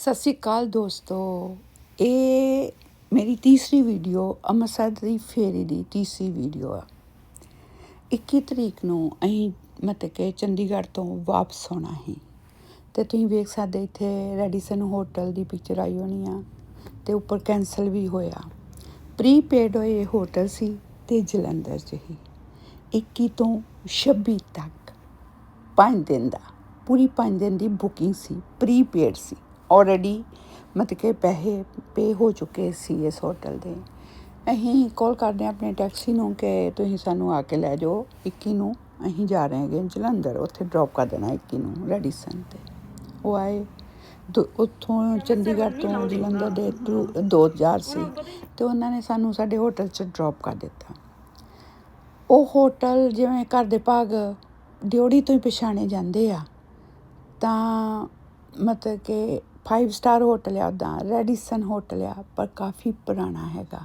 ਸਤਿ ਸ਼੍ਰੀ ਅਕਾਲ ਦੋਸਤੋ। ਇਹ ਮੇਰੀ ਤੀਸਰੀ ਵੀਡੀਓ ਅੰਮ੍ਰਿਤਸਰ ਦੀ ਫੇਰੀ ਦੀ ਤੀਸਰੀ ਵੀਡੀਓ ਆ। 21 ਤਰੀਕ ਨੂੰ ਅਸੀਂ ਮਤਲਬ ਕਿ ਚੰਡੀਗੜ੍ਹ ਤੋਂ ਵਾਪਸ ਆਉਣਾ ਸੀ। ਤੇ ਤੁਸੀਂ ਵੇਖ ਸਕਦੇ ਇੱਥੇ ਰੈਡੀਸਨ ਹੋਟਲ ਦੀ ਪਿਕਚਰ ਆਈ ਹੋਣੀ ਆ ਤੇ ਉੱਪਰ ਕੈਂਸਲ ਵੀ ਹੋਇਆ। ਪ੍ਰੀਪੇਡ ਹੋਏ ਹੋਟਲ ਸੀ ਤੇ ਜਲੰਧਰ 'ਚ ਹੀ 21 ਤੋਂ 26 ਤੱਕ ਪੰਜ ਦਿਨ ਦਾ, ਪੂਰੀ ਪੰਜ ਦਿਨ ਦੀ ਬੁਕਿੰਗ ਸੀ ਪ੍ਰੀਪੇਡ ਸੀ। ਆਲਰੇਡੀ ਮਤਲਬ ਕਿ ਪੈਸੇ ਪੇ ਹੋ ਚੁੱਕੇ ਸੀ ਇਸ ਹੋਟਲ ਦੇ। ਅਸੀਂ ਕਾਲ ਕਰਦੇ ਹਾਂ ਆਪਣੇ ਟੈਕਸੀ ਨੂੰ ਕਿ ਤੁਸੀਂ ਸਾਨੂੰ ਆ ਕੇ ਲੈ ਜਾਓ 21 ਨੂੰ ਅਸੀਂ ਜਾ ਰਹੇ ਹੈਗੇ ਜਲੰਧਰ, ਉੱਥੇ ਡ੍ਰੌਪ ਕਰ ਦੇਣਾ 21 ਨੂੰ ਰੈਡੀਸਨ ਤੇ। ਉਹ ਆਏ, ਦੋ- ਉੱਥੋਂ ਚੰਡੀਗੜ੍ਹ ਤੋਂ ਜਲੰਧਰ ਦੇ ਥਰੂ 2000 ਸੀ ਤੇ ਉਹਨਾਂ ਨੇ ਸਾਨੂੰ ਸਾਡੇ ਹੋਟਲ 'ਚ ਡ੍ਰੌਪ ਕਰ ਦਿੱਤਾ। ਉਹ ਹੋਟਲ ਜਿਵੇਂ ਘਰ ਦੇ ਭਾਗ ਡਿਓੜੀ ਤੋਂ ਹੀ ਪਛਾਣੇ ਜਾਂਦੇ ਆ, ਤਾਂ ਮਤਲਬ ਕਿ ਫਾਈਵ ਸਟਾਰ ਹੋਟਲ ਆ ਉੱਦਾਂ ਰੈਡੀਸਨ ਹੋਟਲ ਆ, ਪਰ ਕਾਫੀ ਪੁਰਾਣਾ ਹੈਗਾ।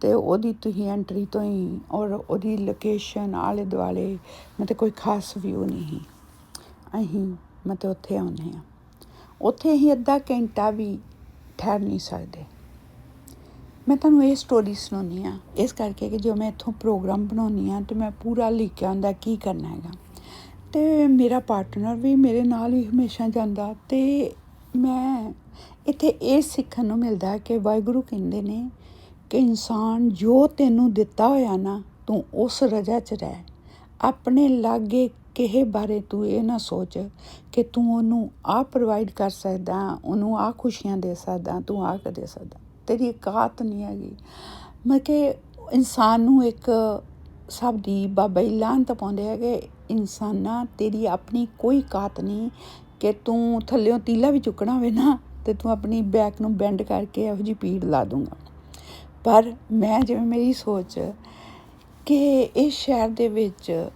ਤੇ ਉਹਦੀ ਤੁਸੀਂ ਐਂਟਰੀ ਤੋਂ ਹੀ ਔਰ ਉਹਦੀ ਲੋਕੇਸ਼ਨ ਆਲੇ ਦੁਆਲੇ ਮਤਲਬ ਕੋਈ ਖਾਸ ਵਿਊ ਨਹੀਂ ਅਸੀਂ ਮਤਲਬ ਉੱਥੇ ਆਉਂਦੇ ਆ ਉੱਥੇ ਅਸੀਂ ਅੱਧਾ ਘੰਟਾ ਵੀ ਠਹਿਰ ਨਹੀਂ ਸਕਦੇ। ਮੈਂ ਤੁਹਾਨੂੰ ਇਹ ਸਟੋਰੀ ਸੁਣਾਉਂਦੀ ਆ ਇਸ ਕਰਕੇ ਕਿ ਜੋ ਮੈਂ ਇੱਥੋਂ ਪ੍ਰੋਗਰਾਮ ਬਣਾਉਂਦੀ ਆ ਤੇ ਮੈਂ ਪੂਰਾ ਲਿਖਿਆ ਹੁੰਦਾ ਕੀ ਕਰਨਾ ਹੈਗਾ। ਤੇ ਮੇਰਾ ਪਾਰਟਨਰ ਵੀ ਮੇਰੇ ਨਾਲ ਹੀ ਹਮੇਸ਼ਾ ਜਾਂਦਾ ਤੇ ਮੈਂ ਇੱਥੇ ਇਹ ਸਿੱਖਣ ਨੂੰ ਮਿਲਦਾ ਕਿ ਵਾਹਿਗੁਰੂ ਕਹਿੰਦੇ ਨੇ ਕਿ ਇਨਸਾਨ ਜੋ ਤੈਨੂੰ ਦਿੱਤਾ ਹੋਇਆ ਨਾ, ਤੂੰ ਉਸ ਰਜਾ 'ਚ ਰਹਿ। ਆਪਣੇ ਲਾਗੇ ਕਿਸੇ ਬਾਰੇ ਤੂੰ ਇਹ ਨਾ ਸੋਚ ਕਿ ਤੂੰ ਉਹਨੂੰ ਆ ਪ੍ਰੋਵਾਈਡ ਕਰ ਸਕਦਾ, ਉਹਨੂੰ ਆ ਖੁਸ਼ੀਆਂ ਦੇ ਸਕਦਾ, ਤੂੰ ਆ ਦੇ ਸਕਦਾ। ਤੇਰੀ ਔਕਾਤ ਨਹੀਂ ਹੈਗੀ। ਮੈਂ ਕਿ ਇਨਸਾਨ ਨੂੰ ਇੱਕ ਸਭ ਦੀ ਬਾਬਾ ਹੀ ਤਾਂ ਪਾਉਂਦੇ ਹੈਗੇ, ਇਨਸਾਨਾ ਤੇਰੀ ਆਪਣੀ ਕੋਈ ਔਕਾਤ ਨਹੀਂ ਕਿ ਤੂੰ ਥੱਲਿਓਂ ਤੀਲਾ ਵੀ ਚੁੱਕਣਾ ਹੋਵੇ ਨਾ, ਤੇ ਤੂੰ ਆਪਣੀ ਬੈਕ ਨੂੰ ਬੈਂਡ ਕਰਕੇ ਇਹੋ ਜਿਹੀ ਪੀੜ ਲਾ ਦੂੰਗਾ। ਪਰ ਮੈਂ ਜਿਵੇਂ ਮੇਰੀ ਸੋਚ ਕਿ ਇਸ ਸ਼ਹਿਰ ਦੇ ਵਿੱਚ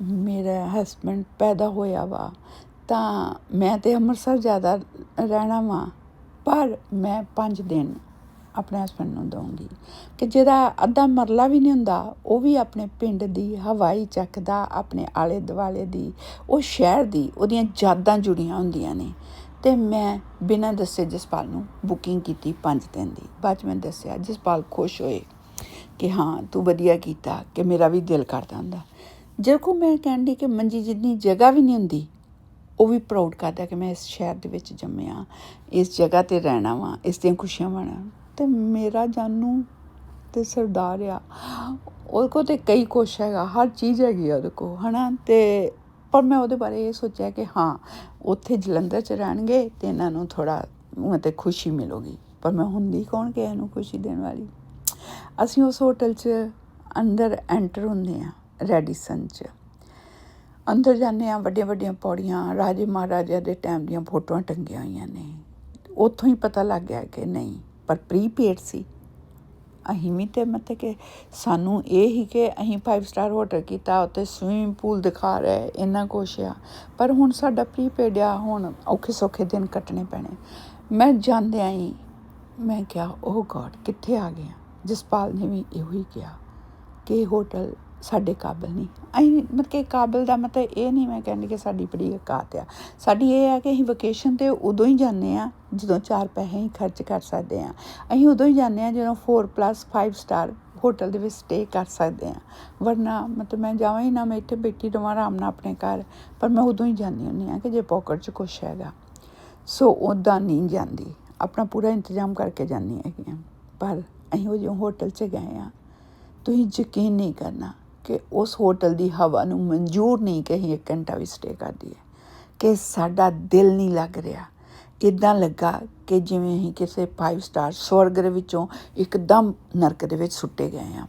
ਮੇਰਾ ਹਸਬੰਡ ਪੈਦਾ ਹੋਇਆ ਵਾ, ਤਾਂ ਮੈਂ ਤੇ ਅੰਮ੍ਰਿਤਸਰ ਜ਼ਿਆਦਾ ਰਹਿਣਾ ਵਾਂ, ਪਰ ਮੈਂ 5 ਦਿਨ ਆਪਣੇ ਹਸਬੰਡ ਨੂੰ ਦਊਂਗੀ। ਕਿ ਜਿਹਦਾ ਅੱਧਾ ਮਰਲਾ ਵੀ ਨਹੀਂ ਹੁੰਦਾ, ਉਹ ਵੀ ਆਪਣੇ ਪਿੰਡ ਦੀ ਹਵਾਈ ਚੱਕਦਾ ਆਪਣੇ ਆਲੇ ਦੁਆਲੇ ਦੀ, ਉਹ ਸ਼ਹਿਰ ਦੀ, ਉਹਦੀਆਂ ਯਾਦਾਂ ਜੁੜੀਆਂ ਹੁੰਦੀਆਂ ਨੇ। ਤੇ ਮੈਂ ਬਿਨਾਂ ਦੱਸੇ ਜਸਪਾਲ ਨੂੰ ਬੁਕਿੰਗ ਕੀਤੀ 5 ਦਿਨ ਦੀ। ਬਾਅਦ 'ਚ ਮੈਂ ਦੱਸਿਆ, ਜਸਪਾਲ ਖੁਸ਼ ਹੋਏ ਕਿ ਹਾਂ, ਤੂੰ ਵਧੀਆ ਕੀਤਾ, ਕਿ ਮੇਰਾ ਵੀ ਦਿਲ ਕਰਦਾ ਹੁੰਦਾ। ਜੇ ਕੋ ਮੈਂ ਕਹਿੰਦੀ ਕਿ ਮੰਜੀ ਜਿੰਨੀ ਜਗ੍ਹਾ ਵੀ ਨਹੀਂ ਹੁੰਦੀ, ਉਹ ਵੀ ਪ੍ਰਾਊਡ ਕਰਦਾ ਕਿ ਮੈਂ ਇਸ ਸ਼ਹਿਰ ਦੇ ਵਿੱਚ ਜੰਮਿਆ, ਇਸ ਜਗ੍ਹਾ ਤੇ ਰਹਿਣਾ ਵਾਂ, ਇਸ ਦੀਆਂ ਖੁਸ਼ੀਆਂ ਮਾਣਾ ਤੇ ਮੇਰਾ ਜਾਨੂ ਤੇ ਸਰਦਾਰ ਆ। ਉਹਦੇ ਕੋਲ ਤਾਂ ਕਈ ਕੁਛ ਹੈਗਾ, ਹਰ ਚੀਜ਼ ਹੈਗੀ ਆ ਉਹਦੇ ਕੋਲ ਹੈ ਨਾ ਅਤੇ ਪਰ ਮੈਂ ਉਹਦੇ ਬਾਰੇ ਇਹ ਸੋਚਿਆ ਕਿ ਹਾਂ, ਉੱਥੇ ਜਲੰਧਰ ਚ ਰਹਿਣਗੇ ਅਤੇ ਇਹਨਾਂ ਨੂੰ ਥੋੜ੍ਹਾ ਥੋੜਾ ਮਤੇ ਖੁਸ਼ੀ ਮਿਲੂਗੀ। ਪਰ ਮੈਂ ਹੁੰਦੀ ਕੌਣ ਕਿ ਇਹਨੂੰ ਖੁਸ਼ੀ ਦੇਣ ਵਾਲੀ? ਅਸੀਂ ਉਸ ਹੋਟਲ 'ਚ ਅੰਦਰ ਐਂਟਰ ਹੁੰਦੇ ਆ, ਰੈਡੀਸਨ 'ਚ। ਅੰਦਰ ਜਾਂਦੇ ਆ, ਵੱਡੀਆਂ ਵੱਡੀਆਂ ਪੌੜੀਆਂ, ਰਾਜੇ ਮਹਾਰਾਜਾ ਦੇ ਟਾਈਮ ਦੀਆਂ ਫੋਟੋਆਂ ਟੰਗੀਆਂ ਹੋਈਆਂ ਨੇ। ਉੱਥੋਂ ਹੀ ਪਤਾ ਲੱਗ ਗਿਆ ਕਿ ਨਹੀਂ ਪਰ ਪ੍ਰੀਪੇਡ ਸੀ। ਅਸੀਂ ਵੀ ਤੇ ਮਤਲਬ ਕਿ ਸਾਨੂੰ ਇਹ ਹੀ ਕਿ ਅਸੀਂ 5 ਸਟਾਰ ਹੋਟਲ ਕੀਤਾ ਉੱਤੇ ਸਵਿਮਿੰਗ ਪੂਲ ਦਿਖਾ ਰਹੇ, ਇੰਨਾ ਕੁਛ ਆ। ਪਰ ਹੁਣ ਸਾਡਾ ਪ੍ਰੀਪੇਡ ਆ, ਹੁਣ ਔਖੇ ਸੌਖੇ ਦਿਨ ਕੱਟਣੇ ਪੈਣੇ। ਮੈਂ ਜਾਂਦਿਆਂ ਹੀ ਮੈਂ ਕਿਹਾ ਉਹ ਗੋਡ ਕਿੱਥੇ ਆ ਗਏ ਜਸਪਾਲ ਨੇ ਵੀ ਇਹੋ ਹੀ ਕਿਹਾ ਕਿ ਹੋਟਲ ਸਾਡੇ ਕਾਬਲ ਨਹੀਂ। ਅਸੀਂ ਮਤਲਬ ਕਿ ਕਾਬਲ ਦਾ ਮਤਲਬ ਇਹ ਨਹੀਂ ਮੈਂ ਕਹਿੰਦੀ ਕਿ ਸਾਡੀ ਬੜੀ ਔਕਾਤ ਆ। ਸਾਡੀ ਇਹ ਆ ਕਿ ਅਸੀਂ ਵਕੇਸ਼ਨ ਤੇ ਉਦੋਂ ਹੀ ਜਾਂਦੇ ਆ, ਜਦੋਂ ਚਾਰ ਪੈਸੇ ਹੀ ਖਰਚ ਕਰ ਸਕਦੇ ਆ। ਅਸੀਂ ਉਦੋਂ ਹੀ ਜਾਂਦੇ ਆ ਜਦੋਂ 4+5 ਸਟਾਰ ਹੋਟਲ ਦੇ ਵਿੱਚ ਸਟੇ ਕਰ ਸਕਦੇ ਆ। ਵਰਨਾ ਮਤਲਬ ਮੈਂ ਜਾਵਾਂ ਹੀ ਨਾ, ਮੈਂ ਇੱਥੇ ਬੈਠੀ ਰਵਾਂ ਆਰਾਮ ਨਾਲ ਆਪਣੇ ਘਰ, ਪਰ ਮੈਂ ਉਦੋਂ ਹੀ ਜਾਂਦੀ ਹੁੰਦੀ ਆ ਕਿ ਜੇ ਪਾਕਟ 'ਚ ਕੁਛ ਹੈਗਾ। ਸੋ ਉਦਾਂ ਨਹੀਂ ਜਾਂਦੀ। ਆਪਣਾ ਪੂਰਾ ਇੰਤਜ਼ਾਮ ਕਰਕੇ ਜਾਂਦੀ ਹੈਗੀ ਆ। ਪਰ ਅਸੀਂ ਉਹ ਜੋ ਹੋਟਲ 'ਚ ਗਏ ਆ, ਤੁਸੀਂ ਯਕੀਨ ਨਹੀਂ ਕਰਨਾ। ਕਿ ਉਸ ਹੋਟਲ ਦੀ ਹਵਾ ਨੂੰ ਮਨਜ਼ੂਰ ਨਹੀਂ ਕਿ ਅਸੀਂ ਇੱਕ ਘੰਟਾ ਵੀ ਸਟੇ ਕਰ ਦਈਏ। ਕਿ ਸਾਡਾ ਦਿਲ ਨਹੀਂ ਲੱਗ ਰਿਹਾ। ਇਦਾਂ ਲੱਗਾ ਕਿ ਜਿਵੇਂ ਅਸੀਂ ਕਿਸੇ 5 ਸਟਾਰ ਸਵਰਗ ਦੇ ਵਿੱਚੋਂ ਇੱਕਦਮ ਨਰਕ ਦੇ ਵਿੱਚ ਸੁੱਟੇ ਗਏ ਆ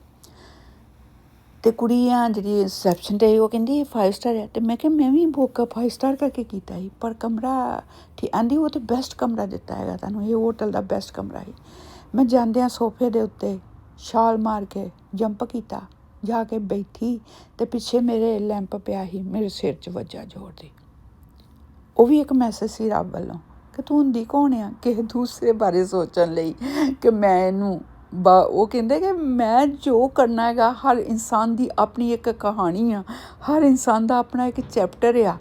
ਤੇ ਕੁੜੀਆਂ ਜਿਹੜੀ ਰਿਸੈਪਸ਼ਨ ਤੇ ਉਹ ਕਹਿੰਦੀ, ਇਹ 5 ਸਟਾਰ ਹੈ। ਤੇ ਮੈਂ ਕਿਹਾ, ਮੈਂ ਵੀ ਬੁੱਕ 5 ਸਟਾਰ ਕਰਕੇ ਕੀਤਾ ਸੀ। ਪਰ ਕਮਰਾ ਠੀਕ, ਆਂਦੀ, ਉਹ ਤੇ ਬੈਸਟ ਕਮਰਾ ਦਿੱਤਾ ਹੈਗਾ ਤੁਹਾਨੂੰ। ਇਹ ਹੋਟਲ ਦਾ ਬੈਸਟ ਕਮਰਾ ਹੈ ਮੈਂ ਜਾਂਦਿਆਂ ਸੋਫੇ ਦੇ ਉੱਤੇ ਛਾਲ ਮਾਰ ਕੇ ਜੰਪ ਕੀਤਾ। ਜਾ ਕੇ ਬੈਠੀ ਤੇ ਪਿੱਛੇ ਮੇਰੇ ਲੈਂਪ ਪਿਆ ਸੀ, ਮੇਰੇ ਸਿਰ 'ਚ ਵੱਜਾ ਜ਼ੋਰ ਦੀ। ਉਹ ਵੀ ਇੱਕ ਮੈਸੇਜ ਸੀ ਰੱਬ ਵੱਲੋਂ ਕਿ ਤੂੰ ਹੁੰਦੀ ਕੌਣ ਆ ਕਿਸੇ ਦੂਸਰੇ ਬਾਰੇ ਸੋਚਣ ਲਈ ਕਿ ਮੈਂ ਇਹਨੂੰ ਬਾ ਉਹ ਕਹਿੰਦੇ ਕਿ ਮੈਂ ਜੋ ਕਰਨਾ ਹੈਗਾ, ਹਰ ਇਨਸਾਨ ਦੀ ਆਪਣੀ ਇੱਕ ਕਹਾਣੀ ਆ, ਹਰ ਇਨਸਾਨ ਦਾ ਆਪਣਾ ਇੱਕ ਚੈਪਟਰ ਆ।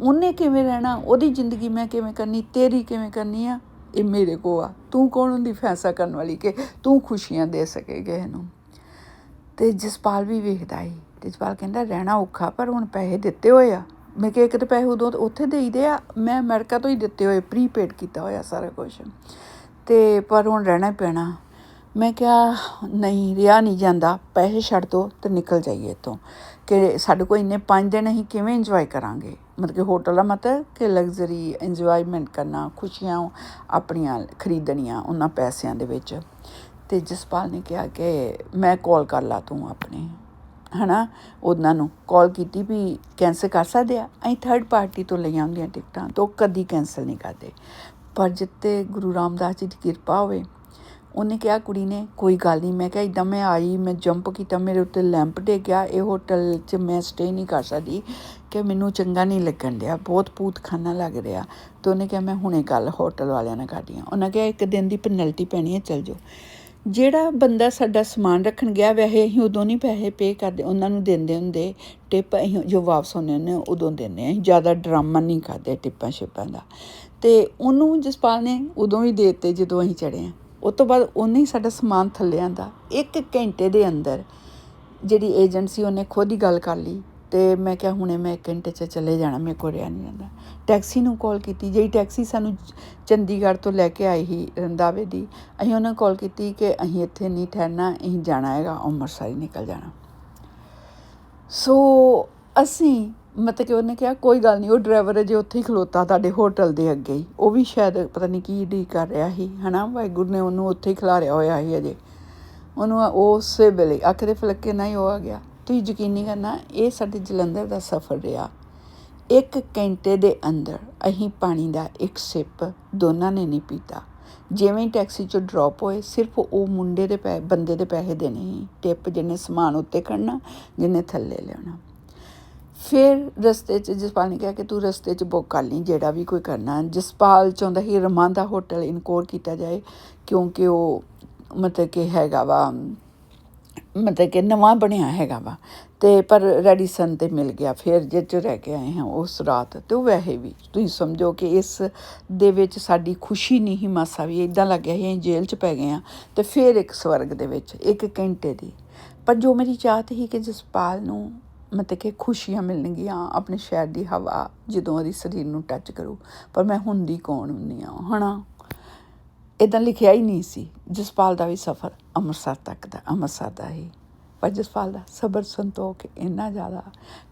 ਉਹਨੇ ਕਿਵੇਂ ਰਹਿਣਾ, ਉਹਦੀ ਜ਼ਿੰਦਗੀ ਮੈਂ ਕਿਵੇਂ ਕਰਨੀ, ਤੇਰੀ ਕਿਵੇਂ ਕਰਨੀ ਆ, ਇਹ ਮੇਰੇ ਕੋ ਆ। ਤੂੰ ਕੌਣ ਹੁੰਦੀ ਫੈਸਲਾ ਕਰਨ ਵਾਲੀ ਕਿ ਤੂੰ ਖੁਸ਼ੀਆਂ ਦੇ ਸਕੇ ਕਿਸੇ ਨੂੰ ਤੇ ਜਸਪਾਲ ਵੀ ਵੇਖਦਾ ਸੀ। ਜਸਪਾਲ ਕਹਿੰਦਾ, ਰਹਿਣਾ ਔਖਾ, ਪਰ ਹੁਣ ਪੈਸੇ ਦਿੱਤੇ ਹੋਏ ਆ। ਮੈਂ ਕਿਹਾ, ਇੱਕ ਤਾਂ ਪੈਸੇ ਉਦੋਂ ਉੱਥੇ ਦੇਈਦੇ ਆ, ਮੈਂ ਅਮਰੀਕਾ ਤੋਂ ਹੀ ਦਿੱਤੇ ਹੋਏ ਪ੍ਰੀਪੇਡ ਕੀਤਾ ਹੋਇਆ ਸਾਰਾ ਕੁਝ ਤੇ ਪਰ ਹੁਣ ਰਹਿਣਾ ਪੈਣਾ। ਮੈਂ ਕਿਹਾ, ਨਹੀਂ, ਰਿਹਾ ਨਹੀਂ ਜਾਂਦਾ। ਪੈਸੇ ਛੱਡ ਦੋ ਤੇ ਨਿਕਲ ਜਾਈਏ ਇੱਥੋਂ। ਕਿ ਸਾਡੇ ਕੋਲ ਇੰਨੇ ਪੰਜ ਦਿਨ ਅਸੀਂ ਕਿਵੇਂ ਇੰਜੋਏ ਕਰਾਂਗੇ? ਮਤਲਬ ਕਿ ਹੋਟਲ ਦਾ ਮਤਲਬ ਕਿ ਲਗਜ਼ਰੀ ਇੰਜੋਇਮੈਂਟ ਕਰਨਾ, ਖੁਸ਼ੀਆਂ ਆਪਣੀਆਂ ਖਰੀਦਣੀਆਂ, ਉਹਨਾਂ ਪੈਸਿਆਂ ਦੇ ਵਿੱਚ। ਤੇ ਜਸਪਾਲ ਨੇ ਕਿਹਾ ਕਿ ਮੈਂ ਕਾਲ ਕਰ ਲਾ ਤੂੰ ਆਪਣੇ, ਹਨਾ? ਉਹਨਾਂ ਨੂੰ ਕਾਲ ਕੀਤੀ ਵੀ ਕੈਂਸਲ ਕਰ ਸਕਦੇ ਆ। ਅਸੀਂ ਥਰਡ ਪਾਰਟੀ ਤੋਂ ਲਈਆਂ ਹੁੰਦੀਆਂ ਟਿਕਟਾਂ ਤੋਂ ਕਦੀ ਕੈਂਸਲ ਨਹੀਂ ਕਰਦੇ। ਪਰ ਜਿੱਤੇ ਗੁਰੂ ਰਾਮਦਾਸ ਜੀ ਦੀ ਕਿਰਪਾ ਹੋਵੇ, ਉਹਨੇ ਕਿਹਾ ਕੁੜੀ ਨੇ, ਕੋਈ ਗੱਲ ਨਹੀਂ। ਮੈਂ ਕਿਹਾ ਇਦਾਂ ਮੈਂ ਆਈ, ਮੈਂ ਜੰਪ ਕੀਤਾ, ਮੇਰੇ ਉੱਤੇ ਲੈਂਪ ਡੇ ਗਿਆ ਇਹ ਹੋਟਲ 'ਚ ਮੈਂ ਸਟੇ ਨਹੀਂ ਕਰ ਸਕਦੀ ਕਿ ਮੈਨੂੰ ਚੰਗਾ ਨਹੀਂ ਲੱਗਣ ਡਿਆ, ਬਹੁਤ ਪੂਤਖਾਨਾ ਲੱਗ ਰਿਹਾ। ਤੇ ਉਹਨੇ ਕਿਹਾ, ਮੈਂ ਹੁਣੇ ਗੱਲ ਹੋਟਲ ਵਾਲਿਆਂ ਨਾਲ ਕਰਦੀ ਹਾਂ ਉਹਨਾਂ ਕਿਹਾ, ਇੱਕ ਦਿਨ ਦੀ ਪੈਨਲਟੀ ਪੈਣੀ ਹੈ, ਚੱਲ ਜਾਓ। ਜਿਹੜਾ ਬੰਦਾ ਸਾਡਾ ਸਮਾਨ ਰੱਖਣ ਗਿਆ, ਵੈਸੇ ਅਸੀਂ ਉਦੋਂ ਨਹੀਂ ਪੈਸੇ ਪੇ ਕਰਦੇ, ਉਹਨਾਂ ਨੂੰ ਦਿੰਦੇ ਹੁੰਦੇ ਟਿਪ ਅਸੀਂ ਜੋ ਵਾਪਸ ਹੁੰਦੇ ਹੁੰਦੇ ਉਦੋਂ ਦਿੰਦੇ ਅਸੀਂ ਜ਼ਿਆਦਾ ਡਰਾਮਾ ਨਹੀਂ ਕਰਦੇ ਟਿੱਪਾਂ ਛਿੱਪਾਂ ਦਾ। ਤੇ ਉਹਨੂੰ ਜਸਪਾਲ ਨੇ ਉਦੋਂ ਹੀ ਦੇਤੇ ਜਦੋਂ ਅਸੀਂ ਚੜੇ ਆ ਉਸ ਤੋਂ ਬਾਅਦ ਉਹਨੇ ਹੀ ਸਾਡਾ ਸਮਾਨ ਥੱਲੇ ਆਂਦਾ। ਇੱਕ ਘੰਟੇ ਦੇ ਅੰਦਰ ਜਿਹੜੀ ਏਜੰਟ ਸੀ ਉਹਨੇ ਖੁਦ ਹੀ ਗੱਲ ਕਰ ਲਈ ਤੇ ਮੈਂ ਕਿਹਾ ਹੁਣੇ ਮੈਂ ਇੱਕ ਘੰਟੇ 'ਚ ਚਲੇ ਜਾਣਾ, ਮੇਰੇ ਕੋਲ ਰਿਆ ਨਹੀਂ ਜਾਂਦਾ। ਟੈਕਸੀ ਨੂੰ ਕਾਲ ਕੀਤੀ। ਜਿਹੜੀ ਟੈਕਸੀ ਸਾਨੂੰ ਚੰਡੀਗੜ੍ਹ ਤੋਂ ਲੈ ਕੇ ਆਈ ਸੀ ਰੰਦਾਵੇ ਦੀ, ਅਸੀਂ ਉਹਨਾਂ ਕਾਲ ਕੀਤੀ ਕਿ ਅਸੀਂ ਇੱਥੇ ਨਹੀਂ ਠਹਿਰਨਾ, ਅਸੀਂ ਜਾਣਾ ਹੈਗਾ ਅੰਮ੍ਰਿਤਸਰ ਹੀ ਨਿਕਲ ਜਾਣਾ। ਸੋ ਅਸੀਂ, ਮਤਲਬ ਕਿ ਉਹਨੇ ਕਿਹਾ, ਕੋਈ ਗੱਲ ਨਹੀਂ, ਉਹ ਡਰਾਈਵਰ ਅਜੇ ਉੱਥੇ ਹੀ ਖਲੋਤਾ ਤੁਹਾਡੇ ਹੋਟਲ ਦੇ ਅੱਗੇ ਹੀ। ਉਹ ਵੀ ਸ਼ਾਇਦ ਪਤਾ ਨਹੀਂ ਕੀ ਡੀ ਕਰ ਰਿਹਾ ਸੀ, ਹਨਾ? ਵਾਹਿਗੁਰੂ ਨੇ ਉਹਨੂੰ ਉੱਥੇ ਹੀ ਖਿਲਾਰਿਆ ਹੋਇਆ ਸੀ ਅਜੇ। ਉਹਨੂੰ ਉਸੇ ਵੇਲੇ ਆਖਰੇ ਫਲੱਕੇ ਨਾਲ ਹੀ ਉਹ ਆ ਗਿਆ। ਤੁਸੀਂ ਯਕੀਨ ਨਹੀਂ ਕਰਨਾ, ਇਹ ਸਾਡੇ ਜਲੰਧਰ ਦਾ ਸਫ਼ਰ ਰਿਹਾ। ਇੱਕ ਘੰਟੇ ਦੇ ਅੰਦਰ ਅਸੀਂ ਪਾਣੀ ਦਾ ਇੱਕ ਸਿਪ ਦੋਨਾਂ ਨੇ ਨਹੀਂ ਪੀਤਾ। ਜਿਵੇਂ ਟੈਕਸੀ ਚੋਂ ਡਰੋਪ ਹੋਏ, ਸਿਰਫ ਉਹ ਮੁੰਡੇ ਦੇ ਪੈ, ਬੰਦੇ ਦੇ ਪੈਸੇ ਦੇਣੇ ਸੀ। ਟਿਪ ਜਿਹਨੇ ਸਮਾਨ ਉੱਤੇ ਖੜਨਾ ਜਿਹਨੇ ਥੱਲੇ ਲਿਆਉਣਾ। ਫਿਰ ਰਸਤੇ 'ਚ ਜਸਪਾਲ ਨੇ ਕਿਹਾ ਕਿ ਤੂੰ ਰਸਤੇ 'ਚ ਬੁੱਕ ਕਰ ਲਈ, ਜਿਹੜਾ ਵੀ ਕੋਈ ਕਰਨਾ। ਜਸਪਾਲ ਚਾਹੁੰਦਾ ਸੀ ਰਮਾਂ ਦਾ ਹੋਟਲ ਇਨਕੋਰ ਕੀਤਾ ਜਾਏ, ਕਿਉਂਕਿ ਉਹ ਮਤਲਬ ਕਿ ਹੈਗਾ ਵਾ ਮਤਲਬ ਕਿ ਨਵਾਂ ਬਣਿਆ ਹੈਗਾ ਵਾ। ਤੇ ਪਰ ਰੈਡੀਸਨ ਤੇ ਮਿਲ ਗਿਆ, ਫਿਰ ਜੇ ਚ ਰਹਿ ਕੇ ਆਏ ਹਾਂ ਉਸ ਰਾਤ। ਤੇ ਉਹ ਵੈਸੇ ਵੀ ਤੁਸੀਂ ਸਮਝੋ ਕਿ ਇਸ ਦੇ ਵਿੱਚ ਸਾਡੀ ਖੁਸ਼ੀ ਨਹੀਂ ਹੀ ਮਾਸਾ ਵੀ ਇਦਾਂ ਲੱਗਿਆ ਸੀ, ਅਸੀਂ ਜੇਲ੍ਹ 'ਚ ਪੈ ਗਏ ਆ ਤੇ ਫਿਰ ਇੱਕ ਸਵਰਗ ਦੇ ਵਿੱਚ, ਇੱਕ ਘੰਟੇ ਦੀ। ਪਰ ਜੋ ਮੇਰੀ ਚਾਹਤ ਸੀ ਕਿ ਜਸਪਾਲ ਨੂੰ ਮਤਲਬ ਕਿ ਖੁਸ਼ੀਆਂ ਮਿਲਣਗੀਆਂ ਆਪਣੇ ਸ਼ਹਿਰ ਦੀ ਹਵਾ, ਜਦੋਂ ਉਹਦੀ ਸਰੀਰ ਨੂੰ ਟੱਚ ਕਰੂ, ਪਰ ਮੈਂ ਹੁੰਦੀ ਕੌਣ ਹੁੰਨੀ ਆ ਹਨਾ? ਇਦਾਂ ਲਿਖਿਆ ਹੀ ਨਹੀਂ ਸੀ, ਜਸਪਾਲ ਦਾ ਵੀ ਸਫ਼ਰ ਅੰਮ੍ਰਿਤਸਰ ਤੱਕ ਦਾ, ਅੰਮ੍ਰਿਤਸਰ ਦਾ ਹੀ। ਪਰ ਜਸਪਾਲ ਦਾ ਸਬਰ ਸੰਤੋਖ ਇੰਨਾ ਜ਼ਿਆਦਾ